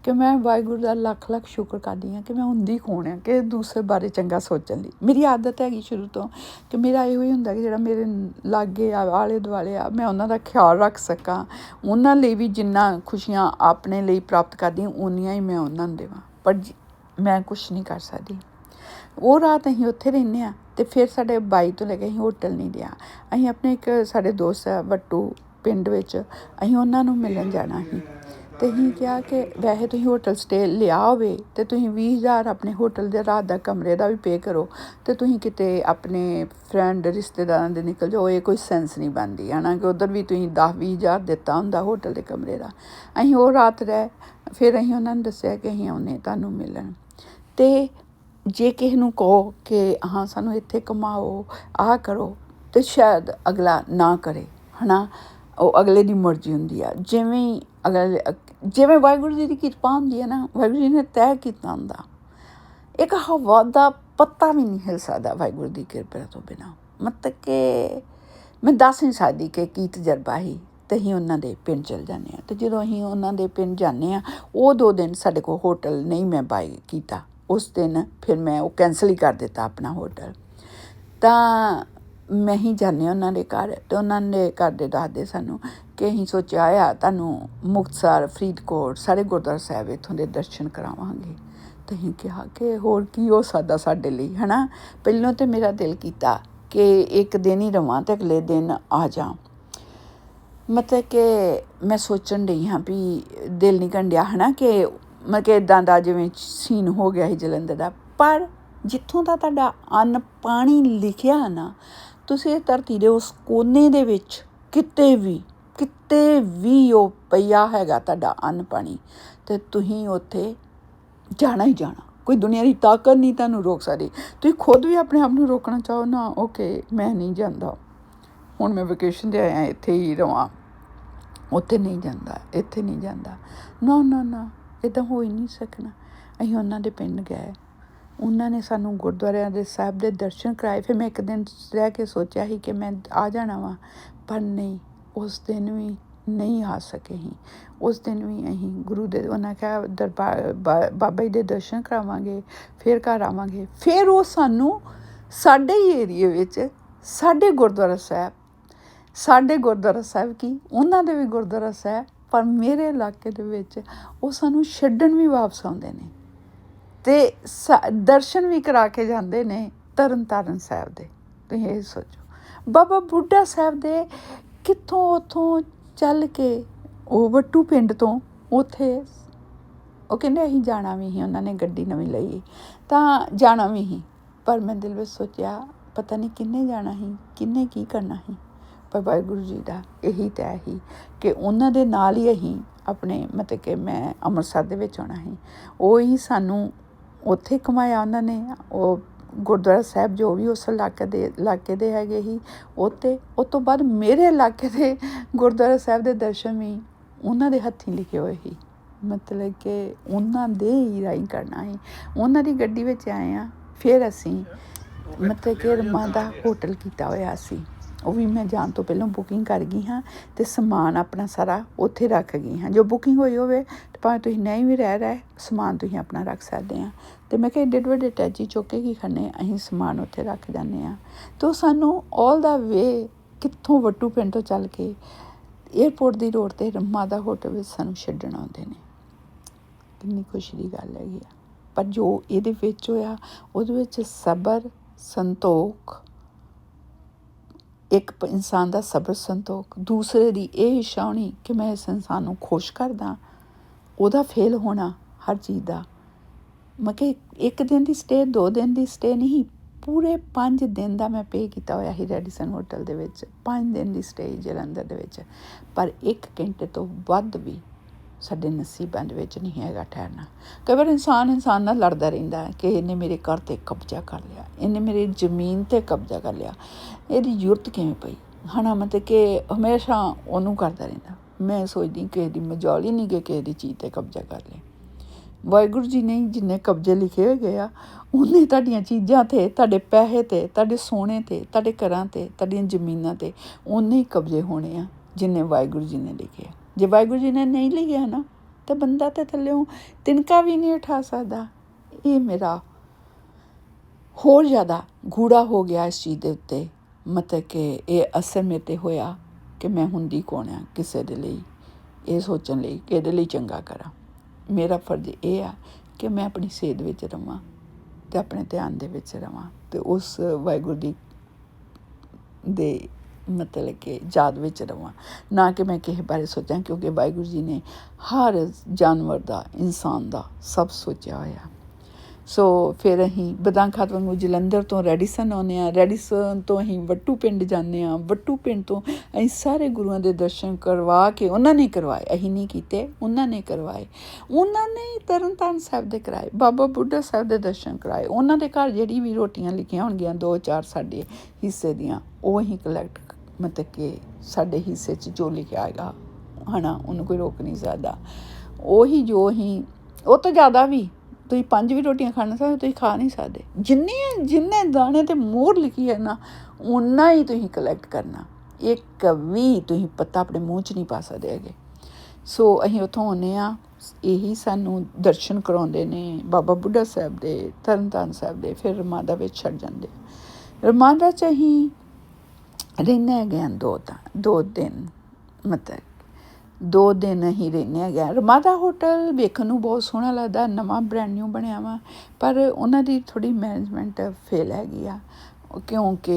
ਕਿ ਮੈਂ ਵਾਹਿਗੁਰੂ ਦਾ ਲੱਖ ਲੱਖ ਸ਼ੁਕਰ ਕਰਦੀ ਹਾਂ ਕਿ ਮੈਂ ਹੁੰਦੀ ਕੌਣ ਹਾਂ ਕਿ ਦੂਸਰੇ ਬਾਰੇ ਚੰਗਾ ਸੋਚਣ ਲਈ। ਮੇਰੀ ਆਦਤ ਹੈਗੀ ਸ਼ੁਰੂ ਤੋਂ ਕਿ ਮੇਰਾ ਇਹੋ ਹੀ ਹੁੰਦਾ ਕਿ ਜਿਹੜਾ ਮੇਰੇ ਲਾਗੇ ਆ, ਆਲੇ ਦੁਆਲੇ ਆ, ਮੈਂ ਉਹਨਾਂ ਦਾ ਖਿਆਲ ਰੱਖ ਸਕਾਂ। ਉਹਨਾਂ ਲਈ ਵੀ ਜਿੰਨਾ ਖੁਸ਼ੀਆਂ ਆਪਣੇ ਲਈ ਪ੍ਰਾਪਤ ਕਰਦੀ ਉਨੀਆਂ ਹੀ ਮੈਂ ਉਹਨਾਂ ਨੂੰ ਦੇਵਾਂ। ਪਰ ਮੈਂ ਕੁਝ ਨਹੀਂ ਕਰ ਸਕਦੀ। ਉਹ ਰਾਤ ਅਸੀਂ ਉੱਥੇ ਰਹਿੰਦੇ ਆ ਤੇ ਫਿਰ ਸਾਡੇ ਬਾਈ ਤੋਂ ਲੈ ਕੇ ਅਸੀਂ ਹੋਟਲ ਨਹੀਂ ਲਿਆ। ਅਸੀਂ ਆਪਣੇ ਇੱਕ ਸਾਡੇ ਦੋਸਤ ਆ, ਵੱਟੂ ਪਿੰਡ ਵਿੱਚ, ਅਸੀਂ ਉਹਨਾਂ ਨੂੰ ਮਿਲਣ ਜਾਣਾ ਸੀ। ਤੇ ਅਸੀਂ ਕਿਹਾ ਕਿ ਵੈਸੇ ਤੁਸੀਂ ਹੋਟਲ ਸਟੇ ਲਿਆ ਹੋਵੇ ਤੇ ਤੁਸੀਂ 20000 ਆਪਣੇ ਹੋਟਲ ਦੇ ਰਾਤ ਦਾ ਕਮਰੇ ਦਾ ਵੀ ਪੇ ਕਰੋ ਤੇ ਤੁਸੀਂ ਕਿਤੇ ਆਪਣੇ ਫਰੈਂਡ ਰਿਸ਼ਤੇਦਾਰਾਂ ਦੇ ਨਿਕਲ ਜਾਓ, ਇਹ ਕੋਈ ਸੈਂਸ ਨਹੀਂ ਬਣਦੀ। ਹਨਾ ਕਿ ਉਧਰ ਵੀ ਤੁਸੀਂ 10 20000 ਦਿੱਤਾ ਹੁੰਦਾ ਹੋਟਲ ਦੇ ਕਮਰੇ ਦਾ। ਅਸੀਂ ਉਹ ਰਾਤ ਰਹਿ, ਫਿਰ ਅਸੀਂ ਉਹਨਾਂ ਨੂੰ ਦੱਸਿਆ ਕਿ ਅਸੀਂ ਆਉਨੇ ਤੁਹਾਨੂੰ ਮਿਲਣ। ਤੇ ਜੇ ਕਿਸੇ ਨੂੰ ਕਹੋ ਕਿ ਹਾਂ, ਸਾਨੂੰ ਇੱਥੇ ਕਮਾਓ, ਆਹ ਕਰੋ, ਤੇ ਸ਼ਾਇਦ ਅਗਲਾ ਨਾ ਕਰੇ, ਹਨਾ? ਉਹ ਅਗਲੇ ਦੀ ਮਰਜ਼ੀ ਹੁੰਦੀ ਆ। ਜਿਵੇਂ ਅਗਲੇ, ਜਿਵੇਂ ਵਾਹਿਗੁਰੂ ਜੀ ਦੀ ਕਿਰਪਾ ਹੁੰਦੀ ਹੈ ਨਾ, ਵਾਹਿਗੁਰੂ ਜੀ ਨੇ ਤੈਅ ਕੀਤਾ ਹੁੰਦਾ। ਇੱਕ ਹਵਾ ਦਾ ਪੱਤਾ ਵੀ ਨਹੀਂ ਹਿਲ ਸਕਦਾ ਵਾਹਿਗੁਰੂ ਦੀ ਕਿਰਪਾ ਤੋਂ ਬਿਨਾ। ਮਤਲਬ ਕਿ ਮੈਂ ਦੱਸ ਨਹੀਂ ਸਕਦੀ ਕਿ ਕੀ ਤਜਰਬਾ ਹੀ ਤੇ ਅਸੀਂ ਉਹਨਾਂ ਦੇ ਪਿੰਡ ਚਲ ਜਾਂਦੇ ਆ ਤੇ ਜਦੋਂ ਅਸੀਂ ਉਹਨਾਂ ਦੇ ਪਿੰਡ ਜਾਂਦੇ ਆ ਉਹ ਦੋ ਦਿਨ ਸਾਡੇ ਕੋਲ ਹੋਟਲ ਨਹੀਂ ਮੈਂ ਬਾਈ ਕੀਤਾ। ਉਸ ਦਿਨ ਫਿਰ ਮੈਂ ਉਹ ਕੈਨਸਲ ਹੀ ਕਰ ਦਿੱਤਾ ਆਪਣਾ ਹੋਟਲ ਤਾਂ ਮੈਂ ਹੀ ਜਾਣੇ ਉਹਨਾਂ ਦੇ ਘਰ ਤੇ ਉਹਨਾਂ ਦੇ ਘਰ ਦੇ ਦੱਸਦੇ ਸਾਨੂੰ ਕਿ ਅਸੀਂ ਸੋਚਿਆ ਆ ਤੁਹਾਨੂੰ ਮੁਕਤਸਰ, ਫਰੀਦਕੋਟ ਸਾਰੇ ਗੁਰਦੁਆਰਾ ਸਾਹਿਬ ਇਥੋਂ ਦੇ ਦਰਸ਼ਨ ਕਰਾਵਾਂਗੇ। ਤੇ ਅਸੀਂ ਕਿਹਾ ਕਿ ਹੋਰ ਕੀ ਹੋ ਸਕਦਾ ਸਾਡੇ ਲਈ, ਹਨਾ? ਪਹਿਲਾਂ ਤੇ ਮੇਰਾ ਦਿਲ ਕੀਤਾ ਕਿ ਇੱਕ ਦਿਨ ਹੀ ਰਵਾਂ ਤੇ ਅਗਲੇ ਦਿਨ ਆ ਜਾ ਮਤਲਬ ਕਿ ਮੈਂ ਸੋਚਣ ਡਈ ਹਾਂ ਵੀ ਦਿਲ ਨਹੀਂ ਕੰਡਿਆ ਹਨਾ? ਕਿ ਮਤਲਬ ਕਿ ਇਦਾਂ ਦਾ ਜਿਵੇਂ ਸੀਨ ਹੋ ਗਿਆ ਸੀ ਜਲੰਧਰ ਦਾ। ਪਰ ਜਿੱਥੋਂ ਦਾ ਤੁਹਾਡਾ ਅੰਨ ਪਾਣੀ ਲਿਖਿਆ ਨਾ, ਤੁਸੀਂ ਧਰਤੀ ਦੇ ਉਸ ਕੋਨੇ ਦੇ ਵਿੱਚ ਕਿਤੇ ਵੀ ਕਿਤੇ ਵੀ ਉਹ ਪਈਆ ਹੈਗਾ ਤੁਹਾਡਾ ਅੰਨ ਪਾਣੀ, ਤੇ ਤੁਸੀਂ ਉੱਥੇ ਜਾਣਾ ਹੀ ਜਾਣਾ। ਕੋਈ ਦੁਨੀਆ ਦੀ ਤਾਕਤ ਨਹੀਂ ਤੁਹਾਨੂੰ ਰੋਕ ਸਕਦੀ। ਤੁਸੀਂ ਖੁਦ ਵੀ ਆਪਣੇ ਆਪ ਨੂੰ ਰੋਕਣਾ ਚਾਹੋ ਨਾ, ਓਕੇ, ਮੈਂ ਨਹੀਂ ਜਾਂਦਾ। ਹੁਣ ਮੈਂ ਵੈਕੇਸ਼ਨ ਤੇ ਆਇਆ, ਇੱਥੇ ਹੀ ਰਵਾਂ। ਉੱਥੇ ਨਹੀਂ ਜਾਂਦਾ, ਇੱਥੇ ਨਹੀਂ ਜਾਂਦਾ। ਨਾ ਨਾ ਨਾ। ਇਦਾਂ ਹੋ ਹੀ ਨਹੀਂ ਸਕਣਾ। ਅਸੀਂ ਉਹਨਾਂ ਦੇ ਪਿੰਡ ਗਏ। ਉਹਨਾਂ ਨੇ ਸਾਨੂੰ ਗੁਰਦੁਆਰਿਆਂ ਦੇ ਸਾਹਿਬ ਦੇ ਦਰਸ਼ਨ ਕਰਾਏ। ਫਿਰ ਮੈਂ ਇੱਕ ਦਿਨ ਰਹਿ ਕੇ ਸੋਚਿਆ ਸੀ ਕਿ ਮੈਂ ਆ ਜਾਣਾ ਵਾਂ, ਪਰ ਨਹੀਂ, ਉਸ ਦਿਨ ਵੀ ਨਹੀਂ ਆ ਸਕੇ ਹੀ ਉਸ ਦਿਨ ਵੀ ਅਸੀਂ ਗੁਰੂ ਦੇ, ਉਹਨਾਂ ਕਿਹਾ, ਦਰਬਾਰ ਬਾਬਾ ਜੀ ਦੇ ਦਰਸ਼ਨ ਕਰਾਵਾਂਗੇ, ਫਿਰ ਘਰ ਆਵਾਂਗੇ। ਫਿਰ ਉਹ ਸਾਨੂੰ ਸਾਡੇ ਹੀ ਏਰੀਏ ਵਿੱਚ, ਸਾਡੇ ਗੁਰਦੁਆਰਾ ਸਾਹਿਬ, ਸਾਡੇ ਗੁਰਦੁਆਰਾ ਸਾਹਿਬ ਕੀ? ਉਹਨਾਂ ਦੇ ਵੀ ਗੁਰਦੁਆਰਾ ਸਾਹਿਬ ਪਰ ਮੇਰੇ ਇਲਾਕੇ ਦੇ ਵਿੱਚ ਉਹ ਸਾਨੂੰ ਛੱਡਣ ਵੀ ਵਾਪਸ ਆਉਂਦੇ ਨੇ ਤੇ ਸ- ਦਰਸ਼ਨ ਵੀ ਕਰਾ ਕੇ ਜਾਂਦੇ ਨੇ ਤਰਨ ਤਾਰਨ ਸਾਹਿਬ ਦੇ। ਤੁਸੀਂ ਇਹ ਸੋਚੋ। ਬਾਬਾ ਬੁੱਢਾ ਸਾਹਿਬ ਦੇ ਕਿੱਥੋਂ ਉਥੋਂ ਚੱਲ ਕੇ ਉਹ ਵੱਟੂ ਪਿੰਡ ਤੋਂ ਉਥੇ ਉਹ ਕਹਿੰਦੇ ਅਸੀਂ ਜਾਣਾ ਵੀ ਹੀ ਉਹਨਾਂ ਨੇ ਗੱਡੀ ਨਵੀਂ ਲਈ ਤਾਂ ਜਾਣਾ ਵੀ ਹੀ ਪਰ ਮੈਂ ਦਿਲ ਵਿੱਚ ਸੋਚਿਆ, ਪਤਾ ਨਹੀਂ ਕਿੰਨੇ ਜਾਣਾ ਸੀ, ਕਿੰਨੇ ਕੀ ਕਰਨਾ ਸੀ। ਪਰ ਵਾਹਿਗੁਰੂ ਜੀ ਦਾ ਇਹੀ ਤੈਅ ਹੀ ਕਿ ਉਹਨਾਂ ਦੇ ਨਾਲ ਹੀ ਅਸੀਂ ਆਪਣੇ ਮਤਲਬ ਕਿ ਮੈਂ ਅੰਮ੍ਰਿਤਸਰ ਦੇ ਵਿੱਚ ਆਉਣਾ ਸੀ। ਉਹ ਹੀ ਸਾਨੂੰ ਉੱਥੇ ਕਮਾਇਆ ਉਹਨਾਂ ਨੇ। ਉਹ ਗੁਰਦੁਆਰਾ ਸਾਹਿਬ ਜੋ ਵੀ ਉਸ ਇਲਾਕੇ ਦੇ ਇਲਾਕੇ ਦੇ ਹੈਗੇ ਹੀ ਉੱਥੇ ਉਸ ਤੋਂ ਬਾਅਦ ਮੇਰੇ ਇਲਾਕੇ ਦੇ ਗੁਰਦੁਆਰਾ ਸਾਹਿਬ ਦੇ ਦਰਸ਼ਨ ਵੀ ਉਹਨਾਂ ਦੇ ਹੱਥੀਂ ਲਿਖੇ ਹੋਏ ਸੀ। ਮਤਲਬ ਕਿ ਉਹਨਾਂ ਦੇ ਹੀ ਰਾਹੀਂ ਕਰਨਾ ਹੈ ਉਹਨਾਂ ਦੀ ਗੱਡੀ ਵਿੱਚ ਆਏ ਆ ਫਿਰ ਅਸੀਂ ਮਤਲਬ ਕਿ ਰਮਾ ਦਾ ਹੋਟਲ ਕੀਤਾ ਹੋਇਆ ਸੀ। ਉਹ ਵੀ ਮੈਂ ਜਾਣ ਤੋਂ ਪਹਿਲਾਂ ਬੁਕਿੰਗ ਕਰ ਗਈ ਹਾਂ ਤੇ ਸਮਾਨ ਆਪਣਾ ਸਾਰਾ ਉੱਥੇ ਰੱਖ ਗਈ ਹਾਂ। ਜੋ ਬੁਕਿੰਗ ਹੋਈ ਹੋਵੇ ਤਾਂ ਭਾਵੇਂ ਤੁਸੀਂ ਨਹੀਂ ਵੀ ਰਹਿ ਰਹੇ, ਸਮਾਨ ਤੁਸੀਂ ਆਪਣਾ ਰੱਖ ਸਕਦੇ ਆ ਤੇ ਮੈਂ ਕਿਹਾ ਏਡੇ ਵੱਡੇ ਟੈਚੀ ਚੋਕੇ ਕੀ ਖੰਨੇ ਅਸੀਂ ਸਮਾਨ ਉੱਥੇ ਰੱਖ ਜਾਂਦੇ ਆ ਤੋ ਸਾਨੂੰ 올 ਦਾ ਵੇ ਕਿੱਥੋਂ ਵੱਟੂ ਪਿੰਡ ਤੋਂ ਚੱਲ ਕੇ 에어ਪੋਰਟ ਦੀ ਰੋਡ ਤੇ ਰੰਮਾ ਦਾ ਹੋਟਲ ਵਿੱਚ ਸਾਨੂੰ ਛੱਡਣ ਆਉਂਦੇ ਨੇ। ਕਿੰਨੀ ਖੁਸ਼ੀ ਦੀ ਗੱਲ ਹੈਗੀ ਆ। ਪਰ ਜੋ ਇਹਦੇ ਵਿੱਚ ਹੋਇਆ, ਉਹਦੇ ਵਿੱਚ ਸਬਰ, ਸੰਤੋਖ ਇੱਕ ਇਨਸਾਨ ਦਾ ਸਬਰ ਸੰਤੋਖ, ਦੂਸਰੇ ਦੀ ਇਹ ਇਸ਼ਾਉਣੀ ਕਿ ਮੈਂ ਇਸ ਇਨਸਾਨ ਨੂੰ ਖੁਸ਼ ਕਰਦਾ, ਉਹਦਾ ਫੇਲ ਹੋਣਾ ਹਰ ਚੀਜ਼ ਦਾ। ਮੈਂ ਕਿ ਇੱਕ ਦਿਨ ਦੀ ਸਟੇ ਦੋ ਦਿਨ ਦੀ ਸਟੇ ਨਹੀਂ, ਪੂਰੇ 5 ਦਿਨ ਦਾ ਮੈਂ ਪੇ ਕੀਤਾ ਹੋਇਆ ਸੀ ਰੈਡੀਸਨ ਹੋਟਲ ਦੇ ਵਿੱਚ। 5 ਦਿਨ ਦੀ ਸਟੇ ਜਲੰਧਰ ਦੇ ਵਿੱਚ। ਪਰ 1 ਘੰਟੇ ਤੋਂ ਵੱਧ ਵੀ ਸਾਡੇ ਨਸੀਬਾਂ ਦੇ ਵਿੱਚ ਨਹੀਂ ਹੈਗਾ ਠਹਿਰਨਾ। ਕਈ ਵਾਰ ਇਨਸਾਨ ਇਨਸਾਨ ਨਾਲ ਲੜਦਾ ਰਹਿੰਦਾ ਕਿ ਇਹਨੇ ਮੇਰੇ ਘਰ ਤੇ ਕਬਜ਼ਾ ਕਰ ਲਿਆ, ਇਹਨੇ ਮੇਰੀ ਜ਼ਮੀਨ ਤੇ ਕਬਜ਼ਾ ਕਰ ਲਿਆ। ਇਹਦੀ ਜ਼ਰੂਰਤ ਕਿਵੇਂ ਪਈ? ਹਨਾ, ਮਤਲਬ ਕਿ ਹਮੇਸ਼ਾ ਉਹਨੂੰ ਕਰਦਾ ਰਹਿੰਦਾ। ਮੈਂ ਸੋਚਦੀ ਕਿ ਇਹਦੀ ਮਜਾਲ ਹੀ ਨਹੀਂ ਕਿ ਕਿਸੇ ਦੀ ਚੀਜ਼ ਤੇ ਕਬਜ਼ਾ ਕਰ ਲਿਆ। ਵਾਹਿਗੁਰੂ ਜੀ ਨੇ ਜਿੰਨੇ ਕਬਜ਼ੇ ਲਿਖੇ ਹੋਏ ਗਏ ਆ, ਉਹਨੇ ਤੁਹਾਡੀਆਂ ਚੀਜ਼ਾਂ ਤੇ, ਤੁਹਾਡੇ ਪੈਸੇ ਤੇ, ਤੁਹਾਡੇ ਸੋਨੇ ਤੇ, ਤੁਹਾਡੇ ਘਰਾਂ ਤੇ, ਤੁਹਾਡੀਆਂ ਜ਼ਮੀਨਾਂ ਤੇ ਉਹਨੇ ਹੀ ਕਬਜ਼ੇ ਹੋਣੇ ਆ, ਜਿੰਨੇ ਵਾਹਿਗੁਰੂ ਜੀ ਨੇ ਲਿਖੇ ਆ। ਜੇ ਵਾਹਿਗੁਰੂ ਜੀ ਨੇ ਨਹੀਂ ਲਿਖਿਆ ਨਾ, ਤਾਂ ਬੰਦਾ ਤੇ ਥੱਲੇੋਂ ਤਿਨਕਾ ਵੀ ਨਹੀਂ ਉਠਾ ਸਕਦਾ। ਇਹ ਮੇਰਾ ਹੋਰ ਜ਼ਿਆਦਾ ਗੂੜਾ ਹੋ ਗਿਆ ਇਸ ਚੀਜ਼ ਦੇ ਉੱਤੇ। ਮਤਲਬ ਕਿ ਇਹ ਅਸਰ ਮੇਰੇ ਤੇ ਹੋਇਆ ਕਿ ਮੈਂ ਹੁੰਦੀ ਕੌਣ ਆ ਕਿਸੇ ਦੇ ਲਈ, ਇਹ ਸੋਚਣ ਲਈ ਕਿ ਇਹਦੇ ਲਈ ਚੰਗਾ ਕਰਾਂ। ਮੇਰਾ ਫਰਜ਼ ਇਹ ਆ ਕਿ ਮੈਂ ਆਪਣੀ ਸੇਧ ਵਿੱਚ ਰਵਾਂ ਤੇ ਆਪਣੇ ਧਿਆਨ ਦੇ ਵਿੱਚ ਰਵਾਂ ਤੇ ਉਸ ਵਾਹਿਗੁਰੂ ਦੀ ਦੇ ਮਤਲਬ ਕਿ ਯਾਦ ਵਿੱਚ ਰਵਾਂ। ਨਾ ਕਿ ਮੈਂ ਕਿਸੇ ਬਾਰੇ ਸੋਚਾਂ, ਕਿਉਂਕਿ ਵਾਹਿਗੁਰੂ ਜੀ ਨੇ ਹਰ ਜਾਨਵਰ ਦਾ, ਇਨਸਾਨ ਦਾ ਸਭ ਸੋਚਿਆ ਹੋਇਆ। ਸੋ ਫਿਰ ਅਸੀਂ ਬਦਾਂਖਾਤ ਵਾਂਗੂ ਜਲੰਧਰ ਤੋਂ ਰੈਡੀਸਨ ਆਉਂਦੇ ਆ ਰੈਡੀਸਨ ਤੋਂ ਅਸੀਂ ਵੱਟੂ ਪਿੰਡ ਜਾਂਦੇ ਆ ਵੱਟੂ ਪਿੰਡ ਤੋਂ ਅਸੀਂ ਸਾਰੇ ਗੁਰੂਆਂ ਦੇ ਦਰਸ਼ਨ ਕਰਵਾ ਕੇ ਉਹਨਾਂ ਨੇ ਕਰਵਾਏ। ਅਸੀਂ ਨਹੀਂ ਕੀਤੇ, ਉਹਨਾਂ ਨੇ ਕਰਵਾਏ। ਉਹਨਾਂ ਨੇ ਹੀ ਤਰਨਤਾਰਨ ਸਾਹਿਬ ਦੇ ਕਰਾਏ। ਬਾਬਾ ਬੁੱਢਾ ਸਾਹਿਬ ਦੇ ਦਰਸ਼ਨ ਕਰਾਏ। ਉਹਨਾਂ ਦੇ ਘਰ ਜਿਹੜੀ ਵੀ ਰੋਟੀਆਂ ਲਿਖੀਆਂ ਹੋਣਗੀਆਂ, ਦੋ ਚਾਰ ਸਾਡੇ ਹਿੱਸੇ ਦੀਆਂ, ਉਹ ਅਸੀਂ ਕਲੈਕਟ ਮਤਲਬ ਕਿ ਸਾਡੇ ਹਿੱਸੇ 'ਚ ਜੋ ਲਿਖਿਆ ਹੈਗਾ, ਹਨਾ, ਉਹਨੂੰ ਕੋਈ ਰੋਕ ਨਹੀਂ ਸਕਦਾ। ਉਹੀ ਜੋ ਅਸੀਂ, ਉਹ ਤੋਂ ਜ਼ਿਆਦਾ ਵੀ, ਤੁਸੀਂ ਪੰਜ ਵੀ ਰੋਟੀਆਂ ਖਾਣਾ ਸਕਦੇ, ਤੁਸੀਂ ਖਾ ਨਹੀਂ ਸਕਦੇ। ਜਿੰਨੇ ਜਿੰਨੇ ਦਾਣੇ ਤੇ ਮੋਹਰ ਲਿਖੀ ਹੈ ਨਾ ਉਨਾ ਹੀ ਤੁਸੀਂ ਕਲੈਕਟ ਕਰਨਾ। ਇੱਕ ਵੀ ਤੁਸੀਂ ਪੱਤਾ ਆਪਣੇ ਮੂੰਹ 'ਚ ਨਹੀਂ ਪਾ ਸਕਦੇ ਹੈਗੇ। ਸੋ ਅਸੀਂ ਉੱਥੋਂ ਆਉਂਦੇ ਆ ਇਹੀ ਸਾਨੂੰ ਦਰਸ਼ਨ ਕਰਾਉਂਦੇ ਨੇ, ਬਾਬਾ ਬੁੱਢਾ ਸਾਹਿਬ ਦੇ, ਤਰਨਤਾਰਨ ਸਾਹਿਬ ਦੇ, ਫਿਰ ਰਮਾਦਾ ਵਿੱਚ ਛੱਡ ਜਾਂਦੇ। ਰਮਾਦਾ ਚ ਅਸੀਂ ਰਹਿੰਦੇ ਹੈਗੇ ਹਾਂ ਦੋ ਤਾਂ, ਦੋ ਦਿਨ, ਮਤਲਬ ਦੋ ਦਿਨ ਹੀ ਰਹਿੰਦੇ ਹੈਗੇ ਹਾਂ। ਰਮਾਦਾ ਹੋਟਲ ਵੇਖਣ ਨੂੰ ਬਹੁਤ ਸੋਹਣਾ ਲੱਗਦਾ, ਨਵਾਂ ਬ੍ਰੈਂਡ ਨਿਊ ਬਣਿਆ ਵਾ, ਪਰ ਉਹਨਾਂ ਦੀ ਥੋੜੀ ਮੈਨੇਜਮੈਂਟ ਫੇਲ ਹੈਗੀ ਆ ਕਿਉਂਕਿ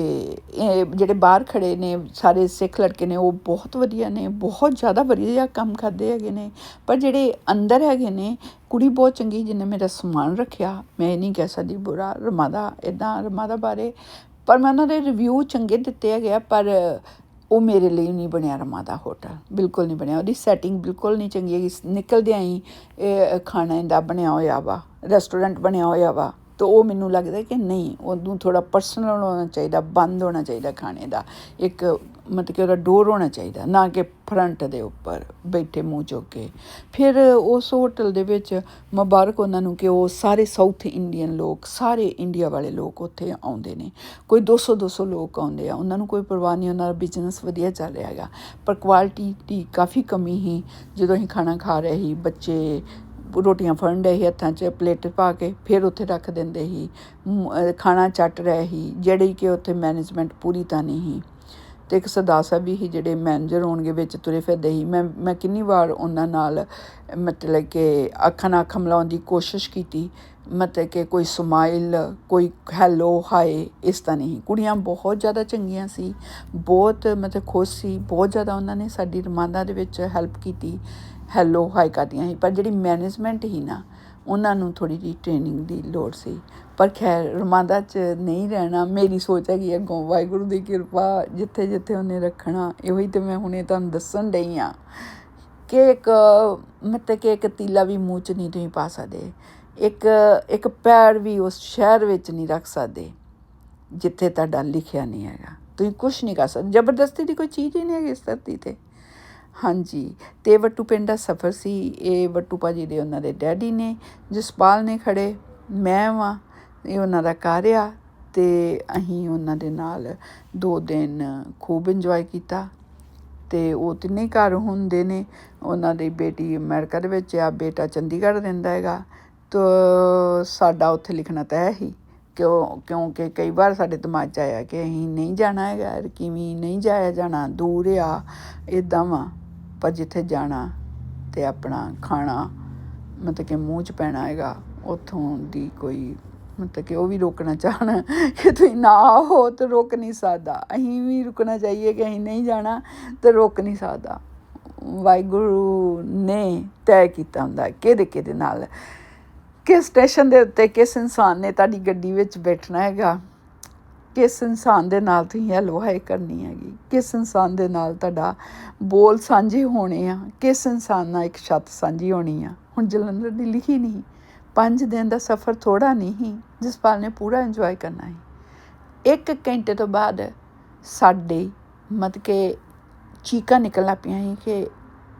ਇਹ ਜਿਹੜੇ ਬਾਹਰ ਖੜੇ ਨੇ, ਸਾਰੇ ਸਿੱਖ ਲੜਕੇ ਨੇ, ਉਹ ਬਹੁਤ ਵਧੀਆ ਨੇ, ਬਹੁਤ ਜ਼ਿਆਦਾ ਵਧੀਆ ਕੰਮ ਕਰਦੇ ਹੈਗੇ ਨੇ ਪਰ ਜਿਹੜੇ ਅੰਦਰ ਹੈਗੇ ਨੇ, ਕੁੜੀ ਬਹੁਤ ਚੰਗੀ ਜਿਹਨੇ ਮੇਰਾ ਸਮਾਨ ਰੱਖਿਆ, ਮੈਂ ਇਹ ਨਹੀਂ ਕਹਿ ਸਕਦੀ ਬੁਰਾ, ਰਮਾਦਾ ਇਦਾਂ ਰਮਾਦਾ ਬਾਰੇ ਪਰ ਮੈਂ ਉਹਨਾਂ ਦੇ ਰਿਵਿਊ ਚੰਗੇ ਦਿੱਤੇ ਹੈਗੇ ਆ, ਪਰ ਉਹ ਮੇਰੇ ਲਈ ਨਹੀਂ ਬਣਿਆ ਰਮਾ ਦਾ ਹੋਟਲ, ਬਿਲਕੁਲ ਨਹੀਂ ਬਣਿਆ। ਉਹਦੀ ਸੈਟਿੰਗ ਬਿਲਕੁਲ ਨਹੀਂ ਚੰਗੀ ਹੈਗੀ। ਨਿਕਲਦਿਆਂ ਹੀ ਇਹ ਖਾਣਾ ਇਹਦਾ ਬਣਿਆ ਹੋਇਆ ਵਾ ਰੈਸਟੋਰੈਂਟ ਬਣਿਆ ਹੋਇਆ ਵਾ, ਤਾਂ ਉਹ ਮੈਨੂੰ ਲੱਗਦਾ ਕਿ ਨਹੀਂ, ਉਹਨੂੰ ਥੋੜਾ ਪਰਸਨਲ ਹੋਣਾ ਚਾਹੀਦਾ, ਬੰਦ ਹੋਣਾ ਚਾਹੀਦਾ ਖਾਣੇ ਦਾ। ਇੱਕ ਮਤਲਬ ਕਿ ਉਹਦਾ ਡੋਰ ਹੋਣਾ ਚਾਹੀਦਾ, ਨਾ ਕਿ ਫਰੰਟ ਦੇ ਉੱਪਰ ਬੈਠੇ ਮੂੰਹ ਚੁੱਕ ਕੇ। ਫਿਰ ਉਸ ਹੋਟਲ ਦੇ ਵਿੱਚ ਮੁਬਾਰਕ ਉਹਨਾਂ ਨੂੰ ਕਿ ਉਹ ਸਾਰੇ ਸਾਊਥ ਇੰਡੀਅਨ ਲੋਕ, ਸਾਰੇ ਇੰਡੀਆ ਵਾਲੇ ਲੋਕ ਉੱਥੇ ਆਉਂਦੇ ਨੇ। ਕੋਈ 200 200 ਲੋਕ ਆਉਂਦੇ ਆ। ਉਹਨਾਂ ਨੂੰ ਕੋਈ ਪਰਵਾਹ ਨਹੀਂ, ਉਹਨਾਂ ਦਾ ਬਿਜ਼ਨਸ ਵਧੀਆ ਚੱਲ ਰਿਹਾ ਹੈਗਾ। ਪਰ ਕੁਆਲਿਟੀ ਦੀ ਕਾਫੀ ਕਮੀ ਹੀ ਜਦੋਂ ਅਸੀਂ ਖਾਣਾ ਖਾ ਰਹੇ ਸੀ, ਬੱਚੇ ਰੋਟੀਆਂ ਫੜਨ ਡਏ ਸੀ ਹੱਥਾਂ 'ਚ, ਪਲੇਟ ਪਾ ਕੇ ਫਿਰ ਉੱਥੇ ਰੱਖ ਦਿੰਦੇ ਸੀ। ਖਾਣਾ ਚੱਟ ਰਹੇ ਸੀ। ਜਿਹੜੀ ਕਿ ਉੱਥੇ ਮੈਨੇਜਮੈਂਟ ਪੂਰੀ ਤਾਂ ਨਹੀਂ ਸੀ। ਤੇ ਇੱਕ ਸਰਦਾਰ ਸਾਹਿਬ ਵੀ ਸੀ ਜਿਹੜੇ ਮੈਨੇਜਰ ਹੋਣਗੇ ਵਿੱਚ ਤੁਰੇ ਫਿਰਦੇ ਸੀ। ਮੈਂ ਮੈਂ ਕਿੰਨੀ ਵਾਰ ਉਹਨਾਂ ਨਾਲ ਮਤਲਬ ਕਿ ਅੱਖਾਂ ਨਾਲ ਅੱਖਾਂ ਮਿਲਾਉਣ ਦੀ ਕੋਸ਼ਿਸ਼ ਕੀਤੀ। ਮਤਲਬ ਕਿ ਕੋਈ ਸਮਾਈਲ ਕੋਈ ਹੈਲੋ ਹਾਏ ਇਸ ਤਰ੍ਹਾਂ ਨਹੀਂ। ਕੁੜੀਆਂ ਬਹੁਤ ਜ਼ਿਆਦਾ ਚੰਗੀਆਂ ਸੀ, ਬਹੁਤ ਮਤਲਬ ਖੁਸ਼ ਸੀ, ਬਹੁਤ ਜ਼ਿਆਦਾ ਉਹਨਾਂ ਨੇ ਸਾਡੀ ਰਮਾਂਦਾ ਦੇ ਵਿੱਚ ਹੈਲਪ ਕੀਤੀ ਹੈਲੋ ਹਾਈ ਕਰਦੀਆਂ ਸੀ। ਪਰ ਜਿਹੜੀ ਮੈਨੇਜਮੈਂਟ ਹੀ ਨਾ, ਉਹਨਾਂ ਨੂੰ ਥੋੜੀ ਜਿਹੀ ਟ੍ਰੇਨਿੰਗ ਦੀ ਲੋੜ ਸੀ। ਪਰ ਖੈਰ, ਰਮਾਂਦਾ 'ਚ ਨਹੀਂ ਰਹਿਣਾ। ਮੇਰੀ ਸੋਚ ਹੈਗੀ ਹੈ ਗੋ ਵਾਹਿਗੁਰੂ ਦੀ ਕਿਰਪਾ ਜਿੱਥੇ ਜਿੱਥੇ ਉਹਨੇ ਰੱਖਣਾ, ਇਹੋ ਹੀ ਤੇ ਮੈਂ ਹੁਣੇ ਤੁਹਾਨੂੰ ਦੱਸਣ ਡਈ ਆ ਕਿ ਇੱਕ ਮਤਲਬ ਕਿ ਇੱਕ ਤੀਲਾ ਵੀ ਮੂੰਹ 'ਚ ਨਹੀਂ ਤੁਸੀਂ ਪਾ ਸਕਦੇ। ਇੱਕ ਇੱਕ ਪੈਰ ਵੀ ਉਸ ਸ਼ਹਿਰ ਵਿੱਚ ਨਹੀਂ ਰੱਖ ਸਕਦੇ, ਜਿੱਥੇ ਤੁਹਾਡਾ ਲਿਖਿਆ ਨਹੀਂ ਹੈਗਾ। ਤੁਸੀਂ ਕੁਝ ਨਹੀਂ ਕਰ ਸਕਦੇ। ਜ਼ਬਰਦਸਤੀ ਦੀ ਕੋਈ ਚੀਜ਼ ਹੀ ਨਹੀਂ ਹੈਗੀ ਇਸ ਧਰਤੀ ਤੇ। ਹਾਂਜੀ। ਤੇ ਵੱਟੂ ਪਿੰਡ ਦਾ ਸਫ਼ਰ ਸੀ। ਇਹ ਵੱਟੂ ਭਾਜੀ ਦੇ ਉਹਨਾਂ ਦੇ ਡੈਡੀ ਨੇ, ਜਸਪਾਲ ਨੇ ਖੜੇ। ਮੈਂ ਵਾਂ। ਇਹ ਉਹਨਾਂ ਦਾ ਘਰ ਆ ਤੇ ਅਸੀਂ ਉਹਨਾਂ ਦੇ ਨਾਲ ਦੋ ਦਿਨ ਖੂਬ ਇੰਜੋਏ ਕੀਤਾ ਤੇ ਉਹ ਤਿੰਨੇ ਘਰ ਹੁੰਦੇ ਨੇ। ਉਹਨਾਂ ਦੀ ਬੇਟੀ ਅਮਰੀਕਾ ਦੇ ਵਿੱਚ ਆ, ਬੇਟਾ ਚੰਡੀਗੜ੍ਹ ਰਹਿੰਦਾ ਹੈਗਾ। ਤਾਂ ਸਾਡਾ ਉੱਥੇ ਲਿਖਣਾ ਤੈਅ ਹੀ ਕਿਉਂ, ਕਿਉਂਕਿ ਕਈ ਵਾਰ ਸਾਡੇ ਦਿਮਾਗ 'ਚ ਆਇਆ ਕਿ ਅਸੀਂ ਨਹੀਂ ਜਾਣਾ ਹੈਗਾ, ਕਿਵੇਂ ਨਹੀਂ ਜਾਇਆ ਜਾਣਾ, ਦੂਰ ਆ ਇਦਾਂ ਵਾ। ਪਰ ਜਿੱਥੇ ਜਾਣਾ ਤੇ ਆਪਣਾ ਖਾਣਾ ਮਤਲਬ ਕਿ ਮੂੰਹ 'ਚ ਪੈਣਾ ਹੈਗਾ, ਉੱਥੋਂ ਦੀ ਕੋਈ ਮਤਲਬ ਕਿ ਉਹ ਵੀ ਰੋਕਣਾ ਚਾਹਣ ਕਿ ਤੁਸੀਂ ਨਾ ਹੋ ਤਾਂ ਰੋਕ ਨਹੀਂ ਸਕਦਾ। ਅਸੀਂ ਵੀ ਰੁਕਣਾ ਚਾਹੀਏ ਕਿ ਅਸੀਂ ਨਹੀਂ ਜਾਣਾ ਤਾਂ ਰੋਕ ਨਹੀਂ ਸਕਦਾ। ਵਾਹਿਗੁਰੂ ਨੇ ਤੈਅ ਕੀਤਾ ਹੁੰਦਾ ਕਿਹਦੇ ਕਿਹਦੇ ਨਾਲ। ਕਿਸ ਸਟੇਸ਼ਨ ਦੇ ਉੱਤੇ ਕਿਸ ਇਨਸਾਨ ਨੇ ਤੁਹਾਡੀ ਗੱਡੀ ਵਿੱਚ ਬੈਠਣਾ ਹੈਗਾ। ਕਿਸ ਇਨਸਾਨ ਦੇ ਨਾਲ ਤੁਸੀਂ ਹੈਲੋ ਹਾਈ ਕਰਨੀ ਹੈਗੀ। ਕਿਸ ਇਨਸਾਨ ਦੇ ਨਾਲ ਤੁਹਾਡਾ ਬੋਲ ਸਾਂਝੇ ਹੋਣੇ ਆ। ਕਿਸ ਇਨਸਾਨ ਨਾਲ ਇੱਕ ਛੱਤ ਸਾਂਝੀ ਹੋਣੀ ਆ। ਹੁਣ ਜਲੰਧਰ ਦੀ ਲਿਖੀ ਨਹੀਂ। ਪੰਜ ਦਿਨ ਦਾ ਸਫ਼ਰ ਥੋੜਾ ਨਹੀਂ, ਜਸਪਾਲ ਨੇ ਪੂਰਾ ਇੰਜੋਏ ਕਰਨਾ ਹੈ। ਇੱਕ ਘੰਟੇ ਤੋਂ ਬਾਅਦ ਸਾਡੇ ਮਤ ਕੇ ਚੀਕਾਂ ਨਿਕਲਣਾ ਪਈਆਂ ਸੀ ਕਿ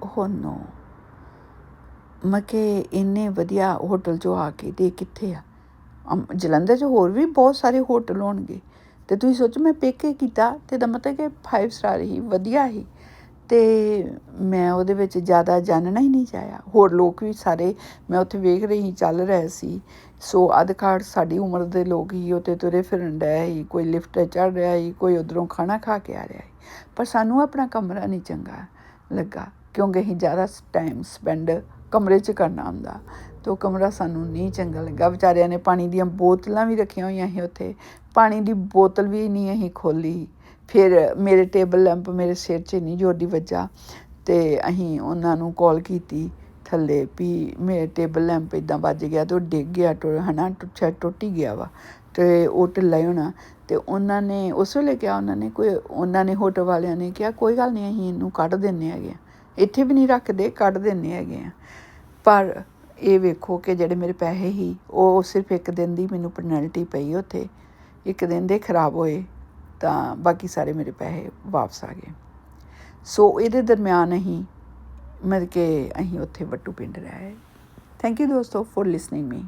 ਹੋ ਨੋ ਮੈਂ ਕਿ ਇੰਨੇ ਵਧੀਆ ਹੋਟਲ 'ਚੋਂ ਆ ਕੇ ਦੇ ਕਿੱਥੇ ਆ। ਜਲੰਧਰ 'ਚ ਹੋਰ ਵੀ ਬਹੁਤ ਸਾਰੇ ਹੋਟਲ ਹੋਣਗੇ। ਤੇ ਤੁਸੀਂ ਸੋਚੋ ਮੈਂ ਪੇਕੇ ਕੀਤਾ ਤੇ ਦਾ ਮਤਲਬ ਕਿ 5 ਸਟਾਰ ਹੀ, ਵਧੀਆ ਹੀ। ਅਤੇ ਮੈਂ ਉਹਦੇ ਵਿੱਚ ਜ਼ਿਆਦਾ ਜਾਣਨਾ ਹੀ ਨਹੀਂ ਚਾਹਿਆ। ਹੋਰ ਲੋਕ ਵੀ ਸਾਰੇ, ਮੈਂ ਉੱਥੇ ਵੇਖ ਰਹੀ ਸੀ, ਚੱਲ ਰਹੇ ਸੀ। ਸੋ ਅਧਕਾੜ ਸਾਡੀ ਉਮਰ ਦੇ ਲੋਕ ਹੀ ਉੱਤੇ ਤੁਰੇ ਫਿਰਨ ਡਏ ਸੀ। ਕੋਈ ਲਿਫਟ ਚੜ ਰਿਹਾ ਸੀ, ਕੋਈ ਉਧਰੋਂ ਖਾਣਾ ਖਾ ਕੇ ਆ ਰਿਹਾ ਸੀ। ਪਰ ਸਾਨੂੰ ਆਪਣਾ ਕਮਰਾ ਨਹੀਂ ਚੰਗਾ ਲੱਗਾ, ਕਿਉਂਕਿ ਅਸੀਂ ਜ਼ਿਆਦਾ ਟਾਈਮ ਸਪੈਂਡ ਕਮਰੇ 'ਚ ਕਰਨਾ ਹੁੰਦਾ। ਤੇ ਉਹ ਕਮਰਾ ਸਾਨੂੰ ਨਹੀਂ ਚੰਗਾ ਲੱਗਾ। ਵਿਚਾਰਿਆਂ ਨੇ ਪਾਣੀ ਦੀਆਂ ਬੋਤਲਾਂ ਵੀ ਰੱਖੀਆਂ ਹੋਈਆਂ ਸੀ ਉੱਥੇ। ਪਾਣੀ ਦੀ ਬੋਤਲ ਵੀ ਨਹੀਂ ਅਸੀਂ ਖੋਲੀ ਫਿਰ ਮੇਰੇ ਟੇਬਲ ਲੈਂਪ ਮੇਰੇ ਸਿਰ 'ਚ ਨਹੀਂ ਜ਼ੋਰ ਦੀ ਵੱਜਾ ਅਤੇ ਅਸੀਂ ਉਹਨਾਂ ਨੂੰ ਕਾਲ ਕੀਤੀ ਥੱਲੇ ਵੀ ਮੇਰੇ ਟੇਬਲ ਲੈਂਪ ਇੱਦਾਂ ਵੱਜ ਗਿਆ ਅਤੇ ਉਹ ਡਿੱਗ ਗਿਆ, ਟੁ ਹਨਾ ਟੁੱਟਿਆ ਟੁੱਟ ਹੀ ਗਿਆ ਵਾ ਅਤੇ ਉਹ ਢਿੱਲਾ ਹੀ ਹੋਣਾ ਅਤੇ ਉਹਨਾਂ ਨੇ ਉਸ ਵੇਲੇ ਕਿਹਾ ਉਹਨਾਂ ਨੇ ਕੋਈ ਉਹਨਾਂ ਨੇ ਹੋਟਲ ਵਾਲਿਆਂ ਨੇ ਕਿਹਾ, ਕੋਈ ਗੱਲ ਨਹੀਂ, ਅਸੀਂ ਇਹਨੂੰ ਕੱਢ ਦਿੰਦੇ ਹੈਗੇ ਹਾਂ ਇੱਥੇ ਵੀ ਨਹੀਂ ਰੱਖਦੇ, ਕੱਢ ਦਿੰਦੇ ਹੈਗੇ ਆ। ਪਰ ਇਹ ਵੇਖੋ ਕਿ ਜਿਹੜੇ ਮੇਰੇ ਪੈਸੇ ਸੀ, ਉਹ ਸਿਰਫ ਇੱਕ ਦਿਨ ਦੀ ਮੈਨੂੰ ਪੈਨਲਟੀ ਪਈ ਉੱਥੇ। ਇੱਕ ਦਿਨ ਦੇ ਖਰਾਬ ਹੋਏ। ਤਾਂ ਬਾਕੀ ਸਾਰੇ ਮੇਰੇ ਪੈਸੇ ਵਾਪਸ ਆ ਗਏ। ਸੋ ਇਹਦੇ ਦਰਮਿਆਨ ਅਸੀਂ ਮਤਲਬ ਕਿ ਅਸੀਂ ਉੱਥੇ ਵੱਟੂ ਪਿੰਡ ਰਹੇ ਥੈਂਕ ਯੂ ਦੋਸਤੋ ਫॉर ਲਿਸਨਿੰਗ ਮੀ